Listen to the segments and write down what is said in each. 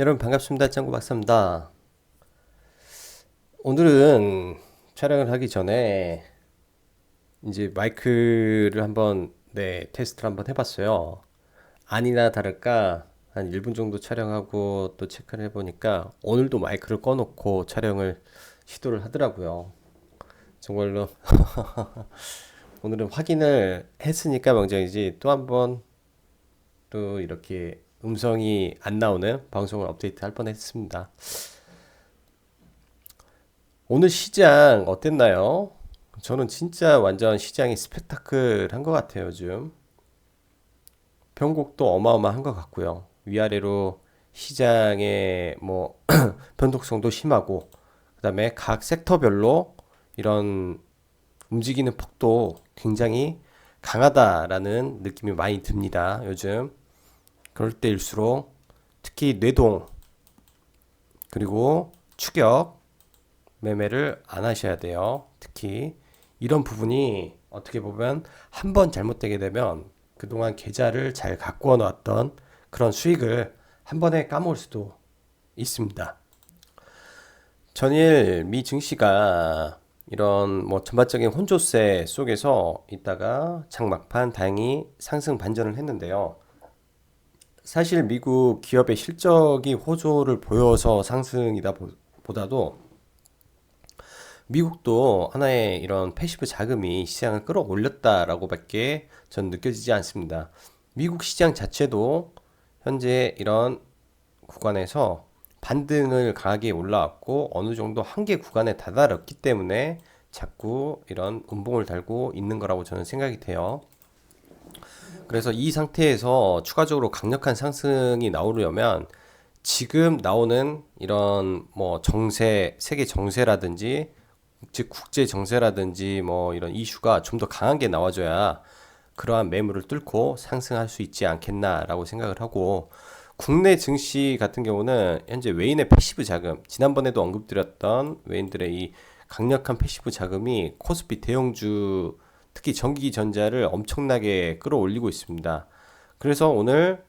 여러분 반갑습니다. 짱구 박사입니다. 오늘은 촬영을 하기 전에 이제 마이크를 한번 네 테스트를 한번 해봤어요. 아니나 다를까 한 1분 정도 촬영하고 또 체크를 해보니까 오늘도 마이크를 꺼놓고 촬영을 시도를 하더라고요. 정말로 오늘은 확인을 했으니까 명장이지 또 한번 또 이렇게 음성이 안 나오는 방송을 업데이트 할 뻔했습니다. 오늘 시장 어땠나요? 저는 진짜 완전 시장이 스펙타클한 것 같아요, 요즘. 변곡도 어마어마한 것 같고요. 위아래로 시장의 뭐 변동성도 심하고, 그 다음에 각 섹터별로 이런 움직이는 폭도 굉장히 강하다라는 느낌이 많이 듭니다, 요즘. 그럴 때일수록 특히 뇌동, 그리고 추격, 매매를 안 하셔야 돼요. 특히 이런 부분이 어떻게 보면 한 번 잘못되게 되면 그동안 계좌를 잘 가꾸어 놨던 그런 수익을 한 번에 까먹을 수도 있습니다. 전일 미 증시가 이런 뭐 전반적인 혼조세 속에서 있다가 장막판 다행히 상승 반전을 했는데요. 사실 미국 기업의 실적이 호조를 보여서 상승이다 보다도 미국도 하나의 이런 패시브 자금이 시장을 끌어올렸다라고밖에 전 느껴지지 않습니다. 미국 시장 자체도 현재 이런 구간에서 반등을 강하게 올라왔고 어느 정도 한계 구간에 다다랐기 때문에 자꾸 이런 음봉을 달고 있는 거라고 저는 생각이 돼요. 그래서 이 상태에서 추가적으로 강력한 상승이 나오려면 지금 나오는 이런 뭐 정세, 세계 정세라든지 즉 국제 정세라든지 뭐 이런 이슈가 좀 더 강하게 나와줘야 그러한 매물을 뚫고 상승할 수 있지 않겠나라고 생각을 하고 국내 증시 같은 경우는 현재 외인의 패시브 자금 지난번에도 언급드렸던 외인들의 이 강력한 패시브 자금이 코스피 대형주 특히 전기전자를 엄청나게 끌어올리고 있습니다. 그래서 오늘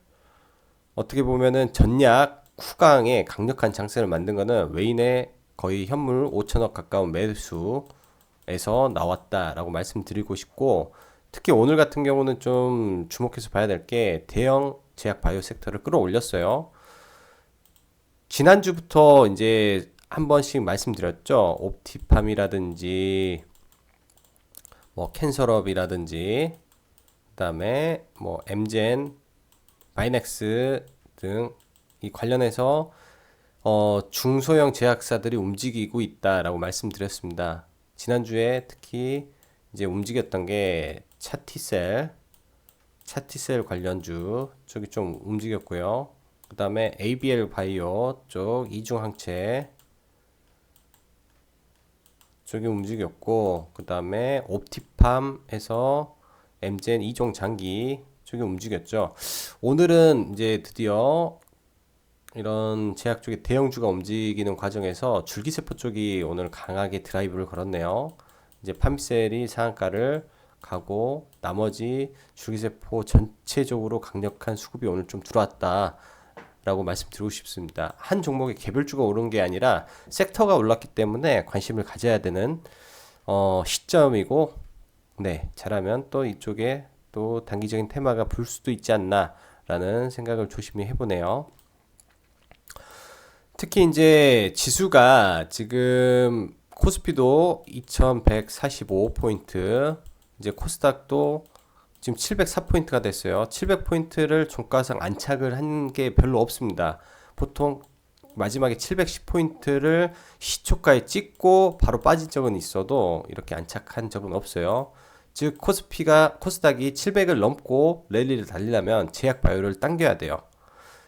어떻게 보면은 전략 쿠강의 강력한 장세를 만든 거는 외인의 거의 현물 5천억 가까운 매수에서 나왔다라고 말씀드리고 싶고 특히 오늘 같은 경우는 좀 주목해서 봐야 될 게 대형 제약 바이오 섹터를 끌어올렸어요. 지난주부터 이제 한 번씩 말씀드렸죠. 옵티팜이라든지 뭐 캔서럽이라든지 그다음에 뭐 엠젠, 바이넥스 등 이 관련해서 어, 중소형 제약사들이 움직이고 있다라고 말씀드렸습니다. 지난주에 특히 이제 움직였던 게 차티셀, 차티셀 관련주 쪽이 좀 움직였고요. 그 다음에 ABL 바이오 쪽 이중항체 쪽이 움직였고 그 다음에 옵티팜에서 엠젠 이종 장기 쪽이 움직였죠. 오늘은 이제 드디어 이런 제약 쪽의 대형주가 움직이는 과정에서 줄기세포 쪽이 오늘 강하게 드라이브를 걸었네요. 이제 팜셀이 상한가를 가고 나머지 줄기세포 전체적으로 강력한 수급이 오늘 좀 들어왔다. 라고 말씀드리고 싶습니다. 한 종목의 개별주가 오른 게 아니라 섹터가 올랐기 때문에 관심을 가져야 되는 어, 시점이고 네 잘하면 또 이쪽에 또 단기적인 테마가 불 수도 있지 않나라는 생각을 조심히 해보네요. 특히 이제 지수가 지금 코스피도 2145포인트, 이제 코스닥도 지금 704포인트가 됐어요. 700포인트를 종가상 안착을 한 게 별로 없습니다. 보통 마지막에 710포인트를 시초가에 찍고 바로 빠진 적은 있어도 이렇게 안착한 적은 없어요. 즉 코스피가 코스닥이 700을 넘고 랠리를 달리려면 제약 바이오를 당겨야 돼요.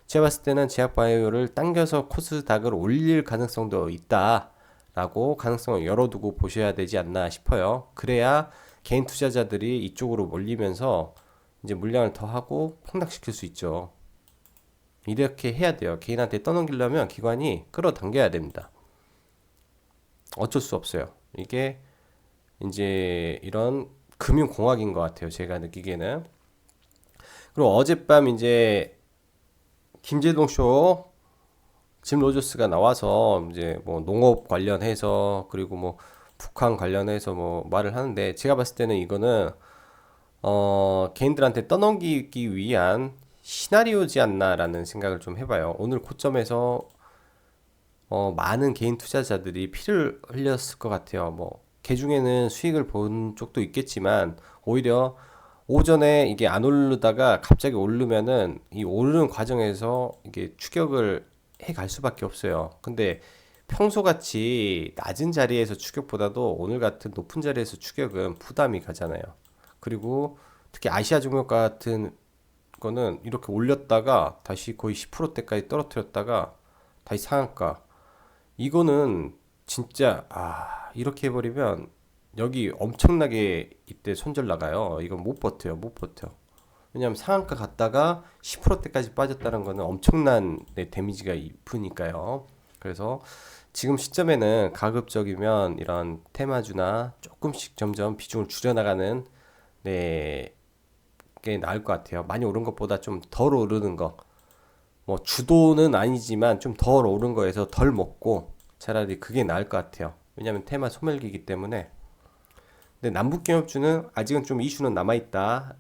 제가 봤을 때는 제약 바이오를 당겨서 코스닥을 올릴 가능성도 있다라고 가능성을 열어두고 보셔야 되지 않나 싶어요. 그래야 개인 투자자들이 이쪽으로 몰리면서 이제 물량을 더 하고 폭락시킬 수 있죠. 이렇게 해야 돼요. 개인한테 떠넘기려면 기관이 끌어당겨야 됩니다. 어쩔 수 없어요. 이게 이제 이런 금융공학인 것 같아요. 제가 느끼기에는. 그리고 어젯밤 이제 김재동 쇼 짐 로저스가 나와서 이제 뭐 농업 관련해서 그리고 뭐 북한 관련해서 뭐 말을 하는데 제가 봤을 때는 이거는 어 개인들한테 떠넘기기 위한 시나리오지 않나라는 생각을 좀 해봐요. 오늘 고점에서 어 많은 개인 투자자들이 피를 흘렸을 것 같아요. 뭐 개 중에는 수익을 본 쪽도 있겠지만 오히려 오전에 이게 안 오르다가 갑자기 오르면은 이 오르는 과정에서 이게 추격을 해 갈 수밖에 없어요. 근데 평소 같이 낮은 자리에서 추격보다도 오늘 같은 높은 자리에서 추격은 부담이 가잖아요. 그리고 특히 아시아 종목 같은 거는 이렇게 올렸다가 다시 거의 10%대까지 떨어뜨렸다가 다시 상한가. 이거는 진짜 아 이렇게 해버리면 여기 엄청나게 이때 손절 나가요. 이건 못 버텨요. 못 버텨. 왜냐하면 상한가 갔다가 10%대까지 빠졌다는 거는 엄청난 네, 데미지가 있으니까요. 그래서 지금 시점에는 가급적이면 이런 테마주나 조금씩 점점 비중을 줄여나가는 네, 게 나을 것 같아요. 많이 오른 것보다 좀 덜 오르는 거. 뭐 주도는 아니지만 좀 덜 오른 거에서 덜 먹고 차라리 그게 나을 것 같아요. 왜냐하면 테마 소멸기이기 때문에. 근데 남북경협주는 아직은 좀 이슈는 남아있다.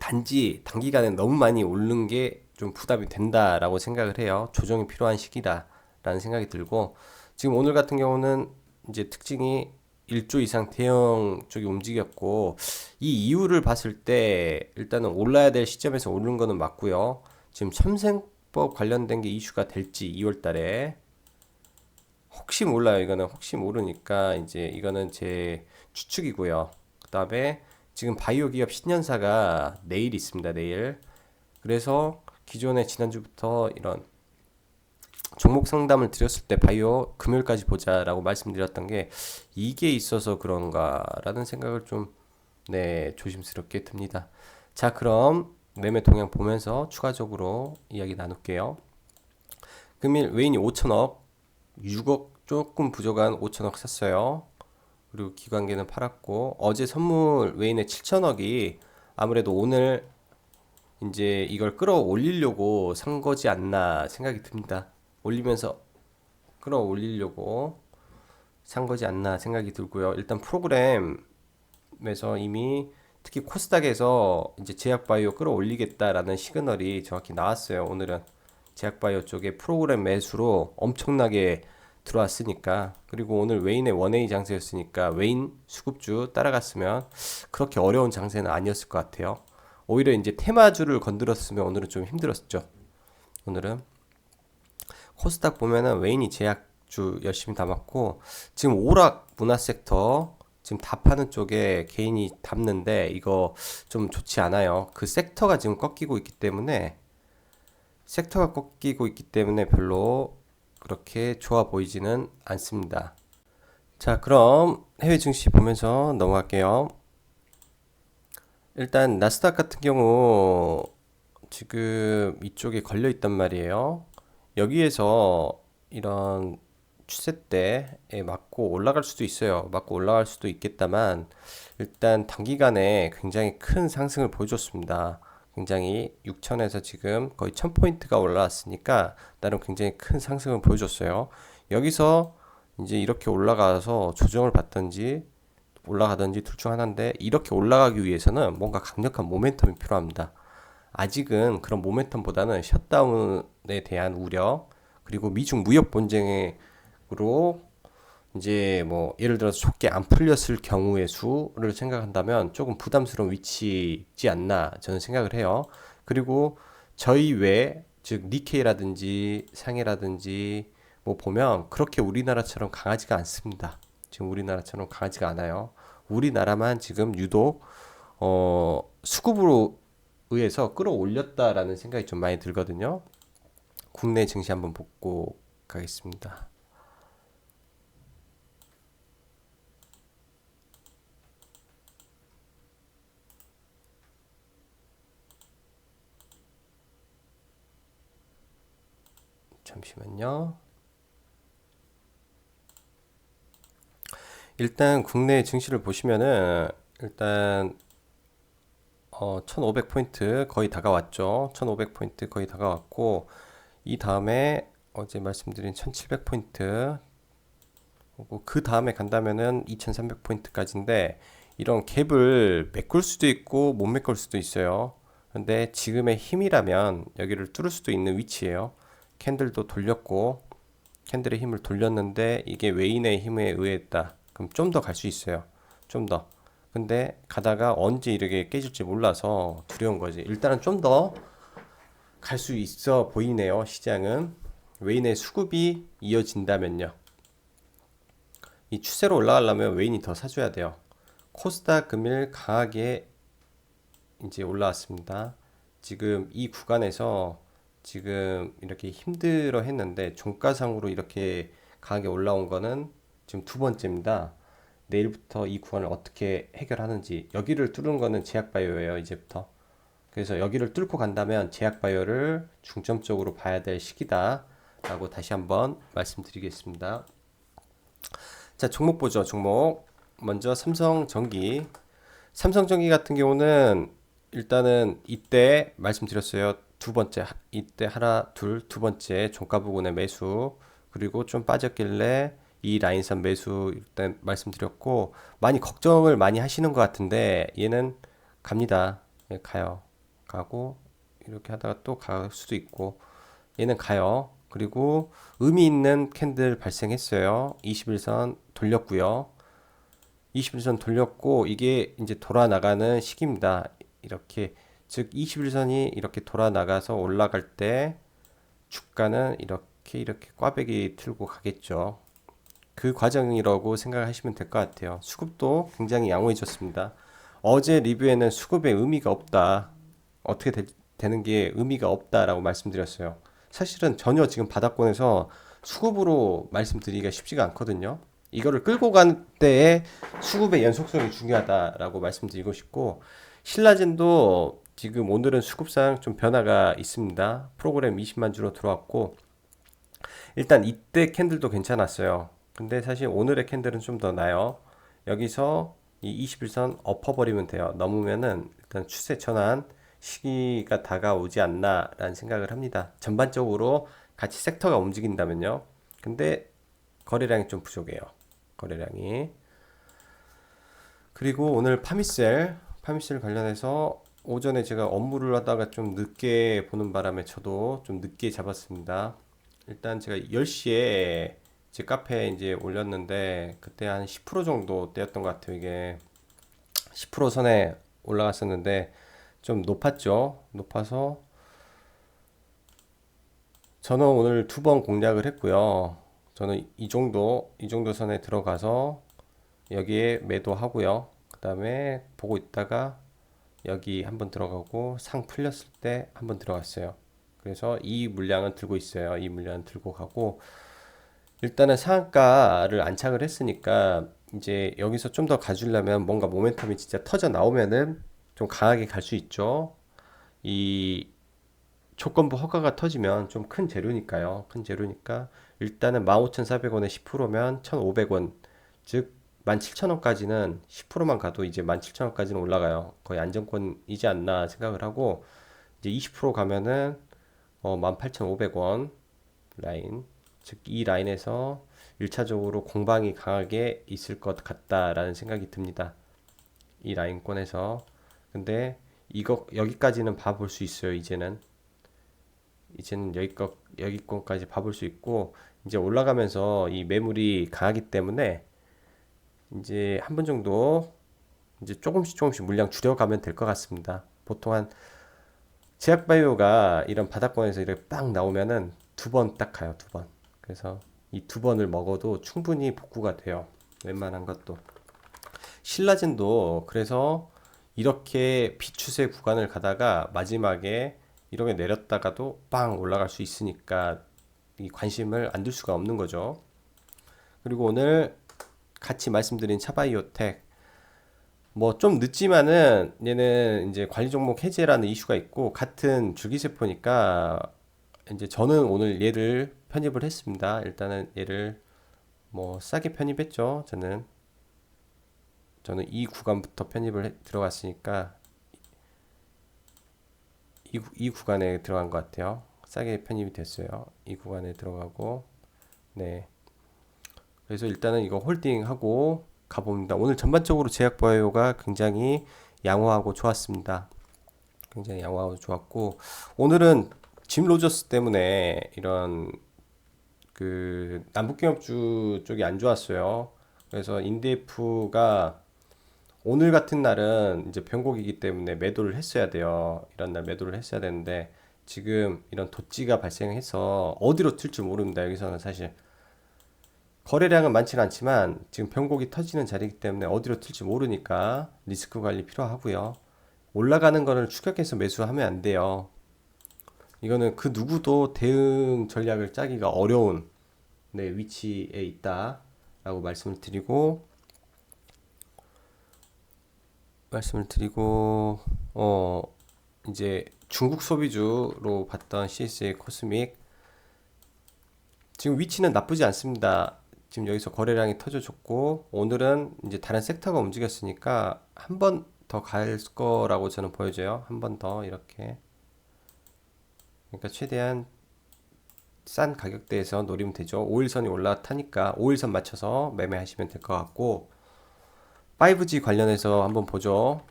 단지 단기간에 너무 많이 오른 게 좀 부담이 된다라고 생각을 해요. 조정이 필요한 시기다 라는 생각이 들고 지금 오늘 같은 경우는 이제 특징이 1조 이상 대형 쪽이 움직였고 이 이유를 봤을 때 일단은 올라야 될 시점에서 오른 거는 맞고요. 지금 첨생법 관련된 게 이슈가 될지 2월 달에 혹시 몰라요. 이거는 혹시 모르니까 이제 이거는 제 추측이고요. 그다음에 지금 바이오 기업 신년사가 내일 있습니다. 내일. 그래서 기존에 지난주부터 이런 종목 상담을 드렸을 때 바이오 금요일까지 보자라고 말씀드렸던 게 이게 있어서 그런가라는 생각을 좀 네, 조심스럽게 듭니다. 자, 그럼 매매 동향 보면서 추가적으로 이야기 나눌게요. 금일 외인이 5천억, 6억 조금 부족한 5천억 샀어요. 그리고 기관계는 팔았고 어제 선물 외인의 7천억이 아무래도 오늘 이제 이걸 끌어올리려고 산 거지 않나 생각이 듭니다. 올리면서 끌어올리려고 산 거지 않나 생각이 들고요. 일단 프로그램에서 이미 특히 코스닥에서 이제 제약바이오 끌어올리겠다라는 시그널이 정확히 나왔어요. 오늘은 제약바이오 쪽에 프로그램 매수로 엄청나게 들어왔으니까 그리고 오늘 웨인의 원웨이 장세였으니까 웨인 수급주 따라갔으면 그렇게 어려운 장세는 아니었을 것 같아요. 오히려 이제 테마주를 건드렸으면 오늘은 좀 힘들었죠. 오늘은 코스닥 보면은 웨인이 제약주 열심히 담았고 지금 오락 문화 섹터 지금 다 파는 쪽에 개인이 담는데 이거 좀 좋지 않아요. 그 섹터가 지금 꺾이고 있기 때문에 섹터가 꺾이고 있기 때문에 별로 그렇게 좋아 보이지는 않습니다. 자, 그럼 해외 증시 보면서 넘어갈게요. 일단 나스닥 같은 경우 지금 이쪽에 걸려 있단 말이에요. 여기에서 이런 추세 때에 맞고 올라갈 수도 있어요. 맞고 올라갈 수도 있겠다만 일단 단기간에 굉장히 큰 상승을 보여줬습니다. 굉장히 6천에서 지금 거의 1000포인트가 올라왔으니까 나름 굉장히 큰 상승을 보여줬어요. 여기서 이제 이렇게 올라가서 조정을 받든지 올라가든지 둘 중 하나인데 이렇게 올라가기 위해서는 뭔가 강력한 모멘텀이 필요합니다. 아직은 그런 모멘텀보다는 셧다운에 대한 우려 그리고 미중 무역 분쟁으로 이제 뭐 예를 들어서 좋게 안 풀렸을 경우의 수를 생각한다면 조금 부담스러운 위치지 않나 저는 생각을 해요. 그리고 저희 외, 즉 니케이라든지 상해라든지 뭐 보면 그렇게 우리나라처럼 강하지가 않습니다. 지금 우리나라처럼 강하지가 않아요. 우리나라만 지금 유독 어 수급으로 의해서 끌어올렸다라는 생각이 좀 많이 들거든요. 국내 증시 한번 보고 가겠습니다. 잠시만요. 일단 국내 증시를 보시면은 일단 어 1500포인트 거의 다가왔죠. 1500포인트 거의 다가왔고 이 다음에 어제 말씀드린 1700포인트 그리고 그 다음에 간다면은 2300포인트까지인데 이런 갭을 메꿀 수도 있고 못 메꿀 수도 있어요. 근데 지금의 힘이라면 여기를 뚫을 수도 있는 위치예요. 캔들도 돌렸고 캔들의 힘을 돌렸는데 이게 외인의 힘에 의했다. 그럼 좀 더 갈 수 있어요. 좀 더. 근데 가다가 언제 이렇게 깨질지 몰라서 두려운 거지. 일단은 좀 더 갈 수 있어 보이네요. 시장은 외인의 수급이 이어진다면요. 이 추세로 올라가려면 외인이 더 사줘야 돼요. 코스닥 금일 강하게 이제 올라왔습니다. 지금 이 구간에서 지금 이렇게 힘들어 했는데 종가상으로 이렇게 강하게 올라온 거는 지금 두 번째입니다. 내일부터 이 구간을 어떻게 해결하는지 여기를 뚫은 거는 제약바이오예요 이제부터. 그래서 여기를 뚫고 간다면 제약바이오를 중점적으로 봐야 될 시기다 라고 다시 한번 말씀드리겠습니다. 자 종목 보죠 종목. 먼저 삼성전기. 삼성전기 같은 경우는 일단은 이때 말씀드렸어요. 두 번째 이때 하나 둘 두 번째 종가 부근의 매수 그리고 좀 빠졌길래 이 라인선 매수 일단 말씀드렸고 많이 걱정을 많이 하시는 것 같은데 얘는 갑니다. 예, 가요. 가고 이렇게 하다가 또 갈 수도 있고 얘는 가요. 그리고 의미 있는 캔들 발생했어요. 21선 돌렸고요. 21선 돌렸고 이게 이제 돌아 나가는 시기입니다. 이렇게 즉 21선이 이렇게 돌아 나가서 올라갈 때 주가는 이렇게 이렇게 꽈배기 틀고 가겠죠. 그 과정이라고 생각하시면 될 것 같아요. 수급도 굉장히 양호해졌습니다. 어제 리뷰에는 수급의 의미가 없다. 어떻게 되, 되는 게 의미가 없다라고 말씀드렸어요. 사실은 전혀 지금 바닥권에서 수급으로 말씀드리기가 쉽지가 않거든요. 이거를 끌고 간 때에 수급의 연속성이 중요하다라고 말씀드리고 싶고 신라젠도 지금 오늘은 수급상 좀 변화가 있습니다. 프로그램 20만 주로 들어왔고 일단 이때 캔들도 괜찮았어요. 근데 사실 오늘의 캔들은 좀 더 나요. 여기서 이 21선 엎어버리면 돼요. 넘으면은 일단 추세 전환 시기가 다가오지 않나라는 생각을 합니다. 전반적으로 같이 섹터가 움직인다면요. 근데 거래량이 좀 부족해요. 거래량이. 그리고 오늘 파미셀, 파미셀 관련해서 오전에 제가 업무를 하다가 좀 늦게 보는 바람에 저도 좀 늦게 잡았습니다. 일단 제가 10시에 제 카페에 이제 올렸는데 그때 한 10% 정도 떼었던 것 같아요. 이게 10% 선에 올라갔었는데 좀 높았죠. 높아서 저는 오늘 두 번 공략을 했고요. 저는 이 정도 이 정도 선에 들어가서 여기에 매도하고요. 그 다음에 보고 있다가 여기 한번 들어가고 상 풀렸을 때 한번 들어갔어요. 그래서 이 물량은 들고 있어요. 이 물량은 들고 가고 일단은 상한가를 안착을 했으니까 이제 여기서 좀 더 가주려면 뭔가 모멘텀이 진짜 터져 나오면은 좀 강하게 갈 수 있죠. 이 조건부 허가가 터지면 좀 큰 재료니까요. 큰 재료니까 일단은 15,400원에 10%면 1,500원 즉 17,000원까지는 10%만 가도 이제 17,000원까지는 올라가요. 거의 안정권이지 않나 생각을 하고 이제 20% 가면은 어 18,500원 라인 즉 이 라인에서 1차적으로 공방이 강하게 있을 것 같다라는 생각이 듭니다. 이 라인권에서 근데 이거 여기까지는 봐볼 수 있어요. 이제는 이제는 여기껏 여기권까지 봐볼 수 있고 이제 올라가면서 이 매물이 강하기 때문에 이제 한 번 정도 이제 조금씩 조금씩 물량 줄여가면 될 것 같습니다. 보통 한 제약바이오가 이런 바닥권에서 이렇게 빡 나오면은 두 번 딱 가요. 두 번. 그래서 이 두 번을 먹어도 충분히 복구가 돼요. 웬만한 것도. 신라진도 그래서 이렇게 비추세 구간을 가다가 마지막에 이렇게 내렸다가도 빵 올라갈 수 있으니까 이 관심을 안 둘 수가 없는 거죠. 그리고 오늘 같이 말씀드린 차바이오텍 뭐 좀 늦지만은 얘는 이제 관리 종목 해제라는 이슈가 있고 같은 줄기세포니까 이제 저는 오늘 얘를 편입을 했습니다. 일단은 얘를 뭐 싸게 편입했죠. 저는 저는 이 구간부터 편입을 해, 들어갔으니까 이, 이 구간에 들어간 것 같아요. 싸게 편입이 됐어요. 이 구간에 들어가고 네. 그래서 일단은 이거 홀딩하고 가봅니다. 오늘 전반적으로 제약 바이오가 굉장히 양호하고 좋았습니다. 굉장히 양호하고 좋았고 오늘은 짐 로저스 때문에 이런 그 남북경협주 쪽이 안 좋았어요. 그래서 인디에프가 오늘 같은 날은 이제 변곡이기 때문에 매도를 했어야 돼요. 이런 날 매도를 했어야 되는데 지금 이런 도찌가 발생해서 어디로 튈줄 모릅니다. 여기서는 사실 거래량은 많지는 않지만 지금 변곡이 터지는 자리이기 때문에 어디로 튈지 모르니까 리스크 관리 필요하고요. 올라가는 거를 추격해서 매수하면 안 돼요. 이거는 그 누구도 대응 전략을 짜기가 어려운 네, 위치에 있다라고 말씀을 드리고 말씀을 드리고 어 이제 중국 소비주로 봤던 CSA 코스믹 지금 위치는 나쁘지 않습니다. 지금 여기서 거래량이 터져줬고 오늘은 이제 다른 섹터가 움직였으니까 한 번 더 갈 거라고 저는 보여져요. 한 번 더 이렇게 그러니까 최대한 싼 가격대에서 노리면 되죠. 5일선이 올라타니까 5일선 맞춰서 매매하시면 될 것 같고 5G 관련해서 한번 보죠.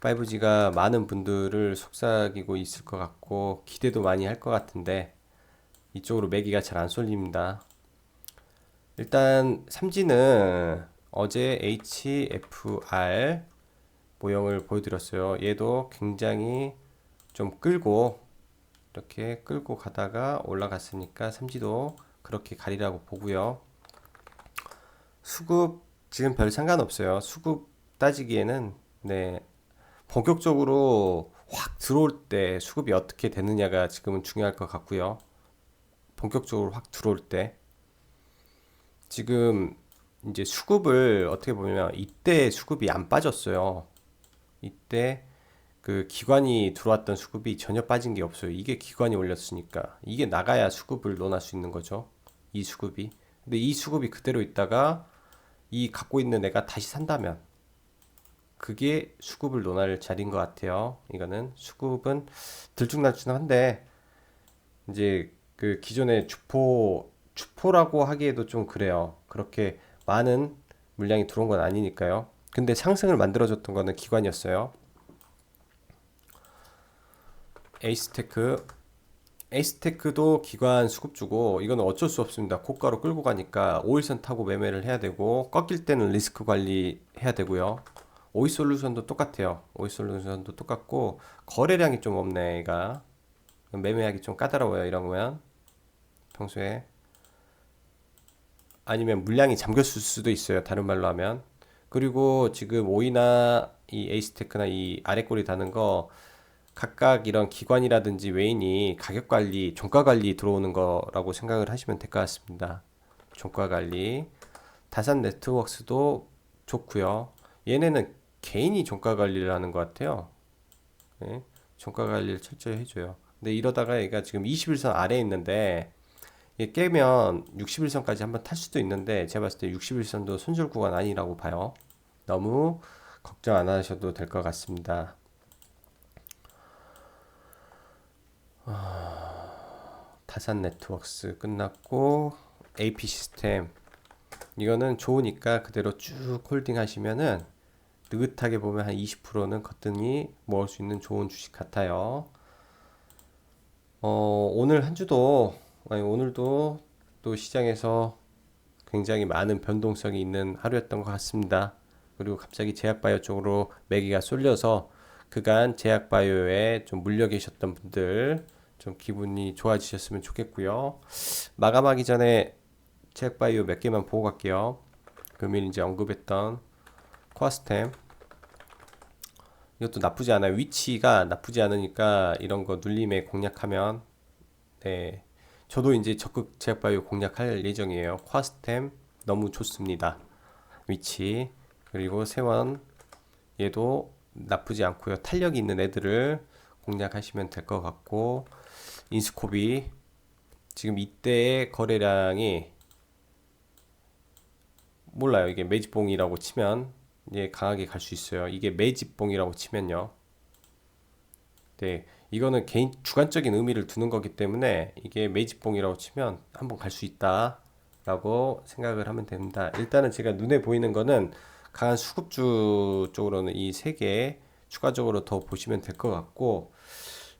5G가 많은 분들을 속삭이고 있을 것 같고 기대도 많이 할 것 같은데 이쪽으로 매기가 잘 안 쏠립니다. 일단 3G는 어제 HFR 모형을 보여드렸어요. 얘도 굉장히 좀 끌고 이렇게 끌고 가다가 올라갔으니까 3G도 그렇게 가리라고 보고요. 수급 지금 별 상관없어요. 수급 따지기에는 네 본격적으로 확 들어올 때 수급이 어떻게 되느냐가 지금은 중요할 것 같고요. 본격적으로 확 들어올 때 지금 이제 수급을 어떻게 보면 이때 수급이 안 빠졌어요. 이때 그 기관이 들어왔던 수급이 전혀 빠진 게 없어요. 이게 기관이 올렸으니까 이게 나가야 수급을 논할 수 있는 거죠. 이 수급이. 근데 이 수급이 그대로 있다가 이 갖고 있는 애가 다시 산다면 그게 수급을 논할 자리인 것 같아요. 이거는 수급은 들쭉날쭉한데 이제 그 기존의 주포 주포라고 하기에도 좀 그래요. 그렇게 많은 물량이 들어온 건 아니니까요. 근데 상승을 만들어줬던 거는 기관이었어요. 에이스테크 에이스테크도 기관 수급주고 이거는 어쩔 수 없습니다. 고가로 끌고 가니까 5일선 타고 매매를 해야 되고 꺾일 때는 리스크 관리 해야 되고요. 오이 솔루션도 똑같아요. 오이 솔루션도 똑같고 거래량이 좀 없네 얘가 매매하기 좀 까다로워요 이러면 평소에 아니면 물량이 잠겼을 수도 있어요. 다른 말로 하면 그리고 지금 오이나 이 에이스테크나 이 아래 꼬리 다는 거 각각 이런 기관이라든지 외인이 가격 관리, 종가 관리 들어오는 거라고 생각을 하시면 될 것 같습니다. 종가 관리. 다산 네트워크스도 좋고요. 얘네는 개인이 종가 관리를 하는 것 같아요. 네? 종가 관리를 철저히 해줘요. 근데 이러다가 얘가 지금 21선 아래에 있는데 얘 깨면 61선까지 한번 탈 수도 있는데 제가 봤을 때 61선도 손절 구간 아니라고 봐요. 너무 걱정 안 하셔도 될 것 같습니다. 다산 네트워크스 끝났고 AP 시스템 이거는 좋으니까 그대로 쭉 홀딩 하시면은 느긋하게 보면 한 20%는 거뜬히 모을 수 있는 좋은 주식 같아요. 어, 오늘 한 주도 아니, 오늘도 또 시장에서 굉장히 많은 변동성이 있는 하루였던 것 같습니다. 그리고 갑자기 제약바이오 쪽으로 매기가 쏠려서 그간 제약바이오에 좀 물려 계셨던 분들 좀 기분이 좋아지셨으면 좋겠고요. 마감하기 전에 제약바이오 몇 개만 보고 갈게요. 금일 이제 언급했던 코아스템 이것도 나쁘지 않아요. 위치가 나쁘지 않으니까 이런 거 눌림에 공략하면 네 저도 이제 적극 제약 바이오 공략할 예정이에요. 코아스템 너무 좋습니다. 위치 그리고 세원 얘도 나쁘지 않고요. 탄력이 있는 애들을 공략하시면 될 것 같고 인스코비 지금 이때의 거래량이 몰라요. 이게 매집봉이라고 치면 이제 강하게 갈 수 있어요. 이게 매집봉이라고 치면요. 네, 이거는 개인 주관적인 의미를 두는 거기 때문에 이게 매직봉이라고 치면 한번 갈 수 있다 라고 생각을 하면 됩니다. 일단은 제가 눈에 보이는 거는 강한 수급주 쪽으로는 이 세 개 추가적으로 더 보시면 될 것 같고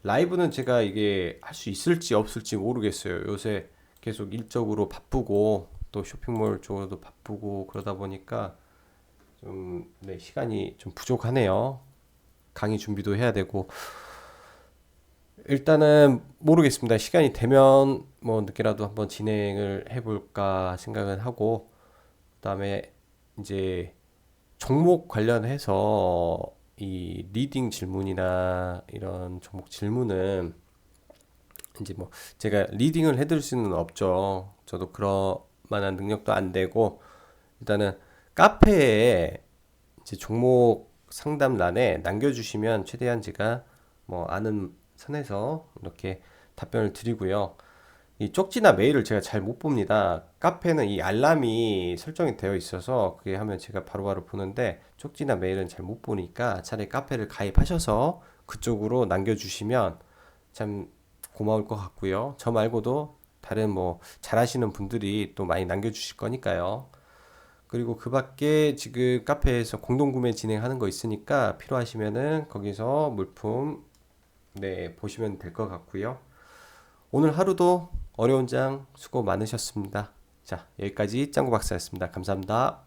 라이브는 제가 이게 할 수 있을지 없을지 모르겠어요. 요새 계속 일적으로 바쁘고 또 쇼핑몰 쪽으로도 바쁘고 그러다 보니까 좀 네, 시간이 좀 부족하네요. 강의 준비도 해야 되고 일단은 모르겠습니다. 시간이 되면 뭐 늦게라도 한번 진행을 해볼까 생각은 하고 그다음에 이제 종목 관련해서 이 리딩 질문이나 이런 종목 질문은 이제 뭐 제가 리딩을 해드릴 수는 없죠. 저도 그럴 만한 능력도 안 되고 일단은 카페에 이제 종목 상담란에 남겨주시면 최대한 제가 뭐 아는 선에서 이렇게 답변을 드리고요. 이 쪽지나 메일을 제가 잘 못 봅니다. 카페는 이 알람이 설정이 되어 있어서 그게 하면 제가 바로 바로 보는데 쪽지나 메일은 잘 못 보니까 차라리 카페를 가입하셔서 그쪽으로 남겨주시면 참 고마울 것 같고요. 저 말고도 다른 뭐 잘하시는 분들이 또 많이 남겨주실 거니까요. 그리고 그 밖에 지금 카페에서 공동구매 진행하는 거 있으니까 필요하시면은 거기서 물품 네, 보시면 될 것 같고요. 오늘 하루도 어려운 장 수고 많으셨습니다. 자, 여기까지 짱구 박사였습니다. 감사합니다.